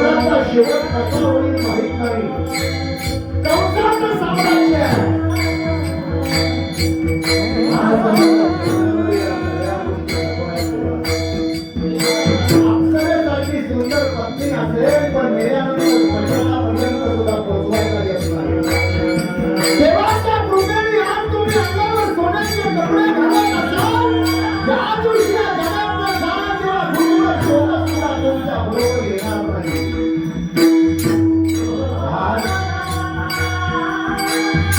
शेवटचा शेवट कसा होईल माहीत नाही.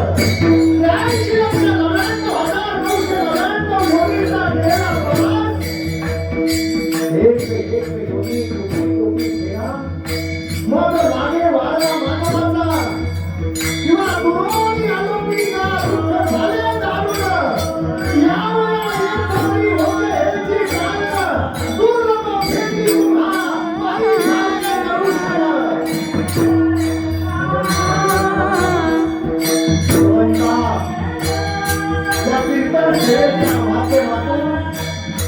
Раньше